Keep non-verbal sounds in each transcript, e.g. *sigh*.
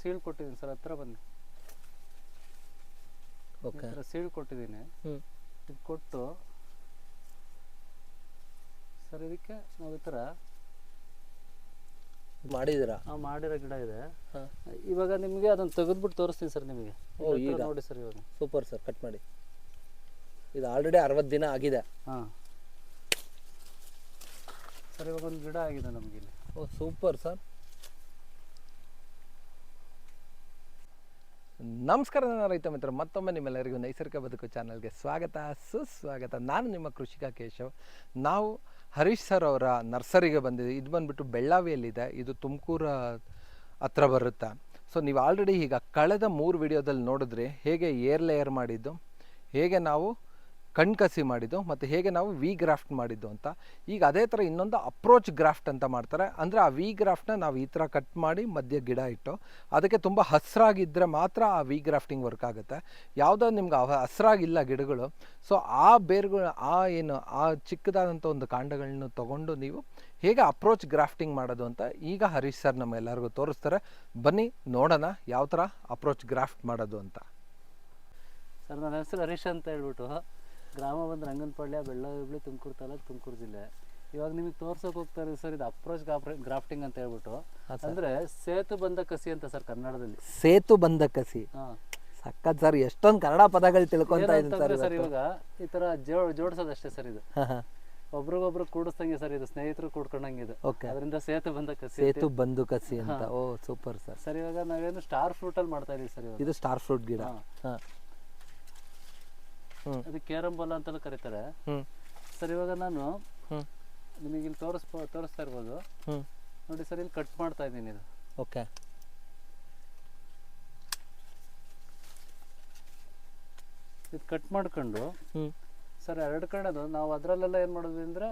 ಸೀಳ್ ಕೊಟ್ಟಿದ್ದೀನಿ ಸರ್ ಹತ್ರ ಬನ್ನಿ. ಈ ಓಕೆ ಥರ ಸೀಳ್ ಕೊಟ್ಟಿದ್ದೀನಿ. ಹ್ಞೂ ಇದು ಕೊಟ್ಟು ಸರ್ ಇದಕ್ಕೆ ನಾವು ಈ ಥರ ಮಾಡಿದ್ದೀರಾ? ನಾವು ಮಾಡಿರೋ ಗಿಡ ಇದೆ. ಹಾಂ. ಇವಾಗ ನಿಮಗೆ ಅದನ್ನು ತೆಗೆದ್ಬಿಟ್ಟು ತೋರಿಸ್ತೀನಿ ಸರ್ ನಿಮಗೆ. ಓ, ಇಲ್ಲಿ ಹತ್ರ ಈಗ? ನೋಡಿ ಸರ್ ಇವಾಗ. ಸೂಪರ್ ಸರ್ ಕಟ್ ಮಾಡಿ. ಇದು ಆಲ್ರೆಡಿ ಅರವತ್ತು ದಿನ ಆಗಿದೆ. ಹಾಂ. ಸರ್ ಇವಾಗ ಒಂದು ಗಿಡ ಆಗಿದೆ ನಮಗೆ ಇಲ್ಲಿ. Oh super sir. ನಮಸ್ಕಾರ ನನ್ನ ರೈತ ಮಿತ್ರ, ಮತ್ತೊಮ್ಮೆ ನಿಮ್ಮೆಲ್ಲರಿಗೂ ನೈಸರ್ಗಿಕ ಬದುಕು ಚಾನಲ್ಗೆ ಸ್ವಾಗತ. ಸುಸ್ವಾಗತ. ನಾನು ನಿಮ್ಮ ಕೃಷಿಕ ಕೇಶವ್. ನಾವು ಹರೀಶ್ ಸರ್ ಅವರ ನರ್ಸರಿಗೆ ಬಂದಿದ್ದೀವಿ ಇದು ಬಂದುಬಿಟ್ಟು ಬೆಳ್ಳಾವಿಯಲ್ಲಿದೆ. ಇದು ತುಮಕೂರು ಹತ್ರ ಬರುತ್ತೆ? ಸೊ ನೀವು ಆಲ್ರೆಡಿ ಈಗ ಕಳೆದ ಮೂರು ವಿಡಿಯೋದಲ್ಲಿ ನೋಡಿದ್ರೆ ಹೇಗೆ ಏರ್ ಲೇಯರ್ ಮಾಡಿದ್ದು, ಹೇಗೆ ನಾವು ಕಣ್ಕಸಿ ಮಾಡಿದ್ದು ಮತ್ತು ಹೇಗೆ ನಾವು ವಿ ಗ್ರಾಫ್ಟ್ ಮಾಡಿದ್ದು ಅಂತ. ಈಗ ಅದೇ ಥರ ಇನ್ನೊಂದು ಅಪ್ರೋಚ್ ಗ್ರಾಫ್ಟ್ ಅಂತ ಮಾಡ್ತಾರೆ. ಅಂದರೆ ಆ ವಿ ಗ್ರಾಫ್ಟ್ನ ನಾವು ಈ ಥರ ಕಟ್ ಮಾಡಿ ಮಧ್ಯೆ ಗಿಡ ಇಟ್ಟು ಅದಕ್ಕೆ ತುಂಬ ಹಸ್ರಾಗಿದ್ದರೆ ಮಾತ್ರ ಆ ವಿ ಗ್ರಾಫ್ಟಿಂಗ್ ವರ್ಕ್ ಆಗುತ್ತೆ. ಯಾವುದೋ ನಿಮ್ಗೆ ಹಸ್ರಾಗಿಲ್ಲ ಗಿಡಗಳು. ಸೊ ಆ ಬೇರುಗಳು ಆ ಏನು, ಆ ಚಿಕ್ಕದಾದಂಥ ಒಂದು ಕಾಂಡಗಳನ್ನು ತಗೊಂಡು ನೀವು ಹೇಗೆ ಅಪ್ರೋಚ್ ಗ್ರಾಫ್ಟಿಂಗ್ ಮಾಡೋದು ಅಂತ ಈಗ ಹರೀಶ್ ಸರ್ ನಮ್ಮೆಲ್ಲರಿಗೂ ತೋರಿಸ್ತಾರೆ. ಬನ್ನಿ, ನೋಡೋಣ ಯಾವ ಥರ ಅಪ್ರೋಚ್ ಗ್ರಾಫ್ಟ್ ಮಾಡೋದು ಅಂತ. ಸರ್, ನನ್ನ ಹೆಸರು ಹರೀಶ್ ಅಂತ ಹೇಳ್ಬಿಟ್ಟು ಗ್ರಾಮ ಬಂದು ರಂಗನಪಾಳ್ಯ ಬೆಳ್ಳಾವಿ ಹುಬ್ಳಿ ತುಮಕೂರು ತಾಲೂಕು ತುಮಕೂರು ಜಿಲ್ಲೆ. ಇವಾಗ ನಿಮಗೆ ತೋರ್ಸೋಕೆ ಹೋಗ್ತಾರೆ ಸರ್ ಇದು ಅಪ್ರೋಚ್ ಗ್ರಾಫ್ಟಿಂಗ್ ಅಂತ ಹೇಳ್ಬಿಟ್ಟು. ಅಂದ್ರೆ ಸೇತು ಬಂದ ಕಸಿ ಅಂತ ಸರ್ ಕನ್ನಡದಲ್ಲಿ. ಸೇತು ಬಂದ ಕಸಿ. ಸಕ್ಕತ್ ಸರ್ ಎಷ್ಟೊಂದು ಕನ್ನಡ ಪದಗಳು ತಿಳ್ಕೊಂತ ಇದ್ದಾರೆ ಸರ್ ಇವಾಗ ಈ ತರ ಜೋ ಜೋಡಿಸೋದಷ್ಟೇ ಸರ್ ಇದು. ಒಬ್ರಿಗೊಬ್ರು ಕೂಡಿಸ್ದಂಗೆ ಸರ್ ಇದು ಸ್ನೇಹಿತರು ಕೂಡ್ಕೊಂಡಂಗೆ ಇದು. ಓಕೆ. ಅದರಿಂದ ಸೇತು ಬಂದ ಕಸಿ ಸೇತು ಬಂದು ಕಸಿ ಅಂತ. ಓ ಸೂಪರ್ ಸರ್. ಸರ್ ಇವಾಗ ನಾವೇನು ಸ್ಟಾರ್ ಫ್ರೂಟ್ ಅಲ್ಲಿ ಮಾಡ್ತಾ ಇದೀವಿ ಸರ್ ಇದು ಸ್ಟಾರ್ ಫ್ರೂಟ್ ಗಿಡ. ಹಾ. ಕ್ಯಾರಂ ಬಾಲ್ ಅದು ಅಂತಲೂ ಕರೀತಾರೆ. ಸರ್ ಇವಾಗ ನಾನು ನಿಮಗೆ ಇಲ್ಲಿ ತೋರಿಸ್ ತೋರಿಸ್ತಾ ಇರ್ಬೋದು. ನೋಡಿ ಸರ್ ಇಲ್ಲಿ ಕಟ್ ಮಾಡ್ತಾ ಇದ್ದೀನಿ ಇದು. ಓಕೆ. ಇದು ಕಟ್ ಮಾಡ್ಕೊಂಡು ಸರ್ ಎರಡು ಕಡೆದು ನಾವು ಅದರಲ್ಲೆಲ್ಲ ಏನು ಮಾಡೋದು ಅಂದ್ರೆ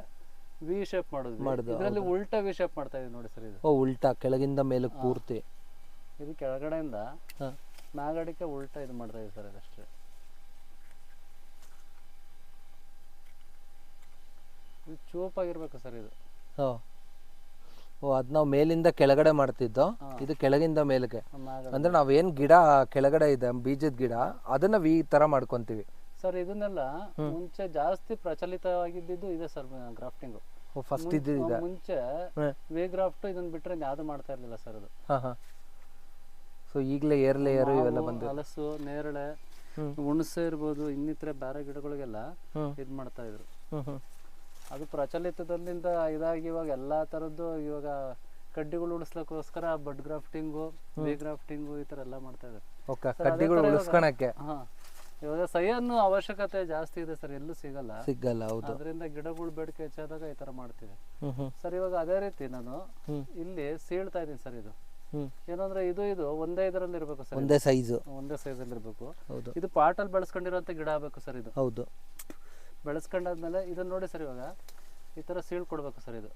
ವಿ ಶೇಪ್ ಮಾಡೋದು ಇದರಲ್ಲಿ ಉಲ್ಟಾ ವಿ ಶೇಪ್ ಮಾಡ್ತಾ ಇದೀವಿ ನೋಡಿ ಸರ್ ಇದು. ಓ ಉಲ್ಟಾ ಕೆಳಗಿಂದ ಮೇಲಕ್ಕೆ ಪೂರ್ತಿ. ಇದು ಕೆಳಗಡೆಯಿಂದ ನಾಗಡಿಕೆ ಉಲ್ಟಾ ಇದು ಮಾಡ್ತಾ ಇದೀವಿ ಸರ್ ಇದಷ್ಟೇ ಇದು ಚೂಪಾಗಿರ್ಬೇಕು ಸರ್ ಇದು. ಓ ಓ ಅದು ನಾವು ಮೇಲಿಂದ ಕೆಳಗಡೆ ಮಾಡ್ತಿದ್ದು? ಇದು ಕೆಳಗಿಂದ ಮೇಲಕ್ಕೆ. ಅಂದ್ರೆ ನಾವೇನು ಗಿಡ ಕೆಳಗಡೆ ಇದೆ ಬೀಜದ ಗಿಡ ಅದನ್ನ ಈ ತರ ಮಾಡ್ಕೊಂತೀವಿ. ಸರ್ ಇದನ್ನೆಲ್ಲ ಮುಂಚೆ ಜಾಸ್ತಿ ಪ್ರಚಲಿತವಾಗಿದ್ದು ಇದೆ ಸರ್ ಗ್ರಾಫ್ಟಿಂಗು. ಫಸ್ಟ್ ಇದು. ಮುಂಚೆ ವೇ ಗ್ರಾಫ್ಟ್ ಇದನ್ನ ಬಿಟ್ರೆ ಯಾವ್ದು ಮಾಡ್ತಾ ಇರಲಿಲ್ಲ ಸರ್ ಅದು. ಹಾಂ ಹಾಂ. ಸೊ ಈಗಲೇ ಏರ್ ಲೇಯರ್ ಇವೆಲ್ಲ ಬಂದು ಹಲಸು ನೇರಳೆ ಹುಣಸೆ ಇರ್ಬೋದು ಇನ್ನಿತರ ಬೇರೆ ಗಿಡಗಳಿಗೆಲ್ಲ ಇದ್ ಮಾಡ್ತಾ ಇದ್ರು. ಅದು ಪ್ರಚಲಿತದಲ್ಲಿಂದ ಇದಾಗಿ ಇವಾಗ ಎಲ್ಲಾ ತರದ್ದು ಇವಾಗ ಕಡ್ಡಿಗಳು ಉಳಿಸ್ಲಕ್ಕೋಸ್ಕರ ಬಡ್ ಗ್ರಾಫ್ಟಿಂಗು ಬೇ ಗ್ರಾಫ್ಟಿಂಗು ಈ ತರ ಎಲ್ಲ ಮಾಡ್ತಾ ಇದ್ದಾರೆ ಓಕೆ ಕಡ್ಡಿಗಳು ಇವಾಗ- ಉಳಿಸ್ಕೊಳಕ್ಕೆ? ಹಾ. ಇವಾಗ ಸಹಿಯನ್ನು ಅವಶ್ಯಕತೆ ಜಾಸ್ತಿ ಇದೆ ಸರ್ ಎಲ್ಲೂ ಸಿಗಲ್ಲ. ಸಿಗಲ್ಲ ಹೌದು. ಅದರಿಂದ ಗಿಡಗಳು ಬೇಡಿಕೆ ಹೆಚ್ಚಾದಾಗ ಈ ತರ ಮಾಡ್ತೀವಿ. ಸರ್ ಇವಾಗ ಅದೇ ರೀತಿ ನಾನು ಇಲ್ಲಿ ಸೀಳ್ತಾ ಇದ್ದೀನಿ ಸರ್ ಇದು. ಏನಂದ್ರೆ ಇದು ಇದು ಒಂದೇ ಇದರಲ್ಲಿ ಇರಬೇಕು ಸರ್ ಒಂದೇ ಸೈಜ್. ಒಂದೇ ಸೈಜ್ ಅಲ್ಲಿ ಇರ್ಬೇಕು. ಇದು ಇದು ಅಲ್ಲಿ ಬೆಳೆಸ್ಕೊಂಡಿರೋ ಗಿಡ ಆಗ್ಬೇಕು ಸರ್ ಇದು. ಹೌದು. ಬೆಳೆಸ್ಕೊಂಡಾದ್ಮೇಲೆ ಇದನ್ನ ನೋಡಿ ಸರ್ ಇವಾಗ ಈ ಥರ ಸೀಳ್ ಕೊಡಬೇಕು ಸರ್ ಇದು.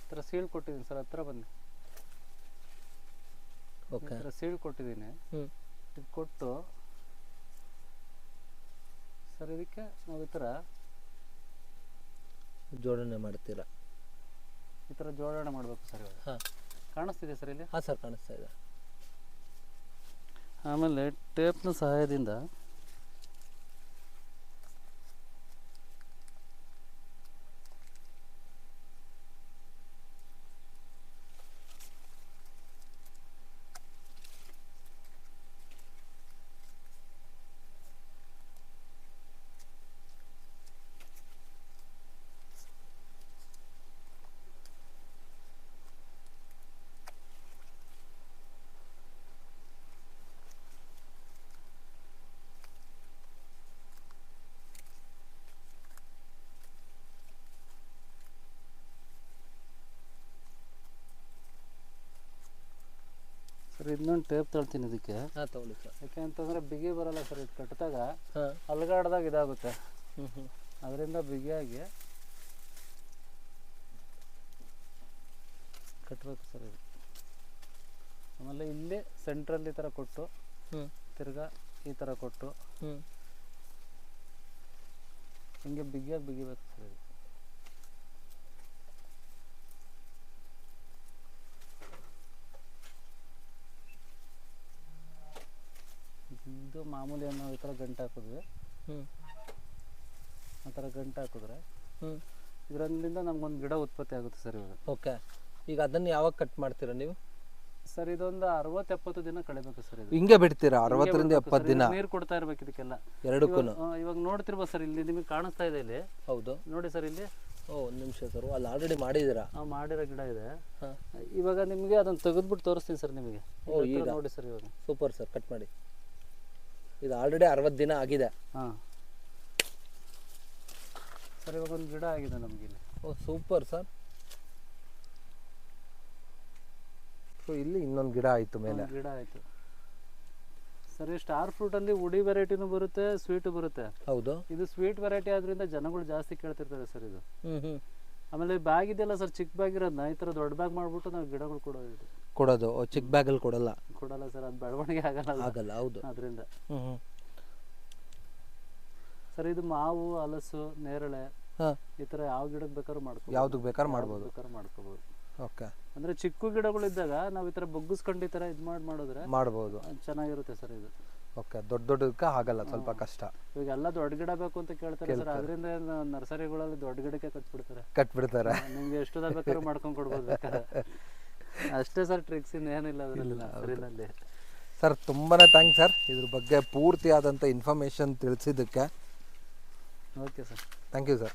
ಈ ಥರ ಸೀಳ್ ಕೊಟ್ಟಿದ್ದೀನಿ ಸರ್ ಹತ್ರ ಬನ್ನಿ. ಈ ತರ ಸೀಳ್ ಕೊಟ್ಟಿದ್ದೀನಿ. ಇದು ಕೊಟ್ಟು ಸರ್ ಇದಕ್ಕೆ ನಾವು ಈ ಥರ ಜೋಡಣೆ ಮಾಡ್ತೀರಾ? ಈ ಥರ ಜೋಡಣೆ ಮಾಡಬೇಕು ಸರ್ ಇವಾಗ. ಹಾಂ. ಕಾಣಿಸ್ತಿದೆ ಸರ್ ಇಲ್ಲಿ? ಹಾಂ ಸರ್ ಕಾಣಿಸ್ತಾ ಇದೆ. ಆಮೇಲೆ ಟೇಪ್ನ ಸಹಾಯದಿಂದ ಸರ್ ಇನ್ನೊಂದು ಟೇಪ್ ತಳ್ತೀನಿ ಇದಕ್ಕೆ. ಹಾಂ ತಗೊಳ್ಳಿ ಸರ್. ಯಾಕೆ ಅಂತಂದ್ರೆ ಬಿಗಿ ಬರಲ್ಲ ಸರ್ ಇದು ಕಟ್ಟಿದಾಗ ಹಾಂ. ಅಲ್ಗಾಡ್ದಾಗ ಇದಾಗುತ್ತೆ. ಹ್ಞೂ ಹ್ಞೂ ಅದರಿಂದ ಬಿಗಿಯಾಗಿ ಕಟ್ಟಬೇಕು ಸರ್ ಇದು. ಆಮೇಲೆ ಇಲ್ಲಿ ಸೆಂಟ್ರಲ್ಲಿ ಈ ಥರ ಕೊಟ್ಟು ಹ್ಞೂ ತಿರ್ಗಾ ಈ ಥರ ಕೊಟ್ಟು ಹ್ಞೂ ಹಿಂಗೆ ಬಿಗಿಯಾಗಿ ಬಿಗಿಬೇಕು ಸರ್ ಇದು. ಇದು ಮಾಮೂಲಿ ಅನ್ನೋ ಈ ಥರ ಗಂಟು ಹಾಕಿದ್ವಿ ಹ್ಞೂ ಆ ಥರ ಗಂಟು ಹಾಕಿದ್ರೆ ಹ್ಞೂ ಇದರಿಂದ ನಮ್ಗೊಂದು ಗಿಡ ಉತ್ಪತ್ತಿ ಆಗುತ್ತೆ ಸರ್ ಇವಾಗ. ಓಕೆ. ಈಗ ಅದನ್ನು ಯಾವಾಗ ಕಟ್ ಮಾಡ್ತೀರಾ ನೀವು? ಸರ್ ಇದೊಂದು ಅರವತ್ತು ಎಪ್ಪತ್ತು ದಿನ ಕಳಿಬೇಕು ಸರ್ ಇದು. ಹಿಂಗೆ ಬಿಡ್ತೀರಾ? ಅರವತ್ತರಿಂದ ಎಪ್ಪತ್ತು ದಿನ? ನೀರು ಕೊಡ್ತಾ ಇರ್ಬೇಕು ಇದಕ್ಕೆಲ್ಲ. ಎರಡಕ್ಕೂ. ಇವಾಗ- ನೋಡ್ತಿರ್ಬ ನೋಡ್ತಿರ್ಬೋದು ಸರ್ ಇಲ್ಲಿ ನಿಮಗೆ ಕಾಣಿಸ್ತಾ ಇದೆ ಇಲ್ಲಿ. ಹೌದು. ನೋಡಿ ಸರ್ ಇಲ್ಲಿ. ಓ ಒಂದು ನಿಮಿಷ ಸರ್ ಅಲ್ಲಿ ಆಲ್ರೆಡಿ ಮಾಡಿದ್ದೀರಾ? ಹಾಂ ಮಾಡಿರೋ ಗಿಡ ಇದೆ. ಹಾಂ. ಇವಾಗ ನಿಮಗೆ ಅದನ್ನು ತೆಗೆದ್ಬಿಟ್ಟು ತೋರಿಸ್ತೀನಿ ಸರ್ ನಿಮಗೆ. ಓ, ಈಗ? ನೋಡಿ ಸರ್ ಇವಾಗ. ಸೂಪರ್ ಸರ್ ಕಟ್ ಮಾಡಿ. ಇದು ಆಲ್ರೆಡಿ ಅರವತ್ತು ದಿನ ಆಗಿದೆ. ಹಾಂ. ಸರ್ ಇವಾಗ ಒಂದು ಗಿಡ ಆಗಿದೆ ನಮ್ಗೆ ಇಲ್ಲಿ. ಓ ಸೂಪರ್ ಸರ್ ಸೊ ಇಲ್ಲಿ ಇನ್ನೊಂದು ಗಿಡ ಆಯಿತು ಮೇಲೆ. ಒಂದ್ ಗಿಡ ಆಯಿತು. ಸರ್ ಈ ಸ್ಟಾರ್ ಫ್ರೂಟಲ್ಲಿ ಉಡಿ ವೆರೈಟಿನೂ ಬರುತ್ತೆ ಸ್ವೀಟ್ ಬರುತ್ತೆ. ಹೌದು. ಇದು ಸ್ವೀಟ್ ವೆರೈಟಿ ಆದ್ರಿಂದ ಜನಗಳು ಜಾಸ್ತಿ ಕೇಳ್ತಿರ್ತಾರೆ ಸರ್ ಇದು. ಹ್ಞೂ ಹ್ಞೂ ಆಮೇಲೆ ಬ್ಯಾಗ್ ಇದೆಯಲ್ಲ ಸರ್ ಚಿಕ್ಕ ಬ್ಯಾಗ್ ಇರೋದನ್ನ ಈ ಥರ ದೊಡ್ಡ ಬ್ಯಾಗ್ ಮಾಡ್ಬಿಟ್ಟು ನಾವು ಗಿಡಗಳು ಕೊಡೋದು ಕೊಡೋದು ಚಿಕ್ಕ ಬ್ಯಾಗಲ್ಲಿ ಕೊಡಲ್ಲ. ಕೊಡಲ್ಲ ಸರ್ ಅದು ಬೆಳವಣಿಗೆ ಆಗಲ್ಲ. ಆಗಲ್ಲ ಹೌದು. ಅದರಿಂದ ಹ್ಞೂ ಸರ್ ಇದು ಮಾವು ಹಲಸು ನೇರಳೆ ಈ ಥರ ಯಾವ ಗಿಡಕ್ಕೆ ಬೇಕಾದ್ರೂ ಮಾಡ್ಕೋ ಯಾವ್ದಕ್ಕೆ ಬೇಕಾದ್ರೂ ಮಾಡ್ಬೋದು. ಬೇಕಾದ್ರೂ ಮಾಡ್ಕೋಬೋದು. ಓಕೆ. ಅಂದ್ರೆ ಚಿಕ್ಕ ಗಿಡಗಳಿದ್ದಾಗ ನಾವು ಈ ಥರ ಬಗ್ಗಿಸ್ಕೊಂಡು ಈ ಥರ ಇದು ಮಾಡಿ ಮಾಡಿದ್ರೆ ಮಾಡ್ಬೋದು. ಚೆನ್ನಾಗಿರುತ್ತೆ ಸರ್ ಇದು. ಓಕೆ ದೊಡ್ಡ ದೊಡ್ಡದಕ್ಕೆ ಆಗಲ್ಲ ಸ್ವಲ್ಪ ಕಷ್ಟ. ಇವಾಗ ಎಲ್ಲ ದೊಡ್ಡ ಗಿಡ ಬೇಕು ಅಂತ ಕೇಳ್ತಾರೆ ಸರ್ ಅದರಿಂದ ನರ್ಸರಿಗಳಲ್ಲಿ ದೊಡ್ಡ ಗಿಡಕ್ಕೆ ಕಟ್ಬಿಡ್ತಾರೆ. ಕಟ್ಬಿಡ್ತಾರೆ. ನಿಮ್ಗೆ ಎಷ್ಟು ಬೇಕಾದ್ರೂ ಮಾಡ್ಕೊಂಡು ಕೊಡ್ಬೋದು ಬೇಕಾದ್ರೆ. *laughs* ಅಷ್ಟೇ ಸರ್ ಟ್ರಿಕ್ಸ್ ಇನ್ನೇನಿಲ್ಲ ಅದರಲ್ಲಿ. ಸರ್ ತುಂಬಾ ಥ್ಯಾಂಕ್ಸ್ ಸರ್ ಇದ್ರ ಬಗ್ಗೆ ಪೂರ್ತಿಯಾದಂಥ information ತಿಳಿಸಿದ್ದಕ್ಕೆ. Okay sir thank you sir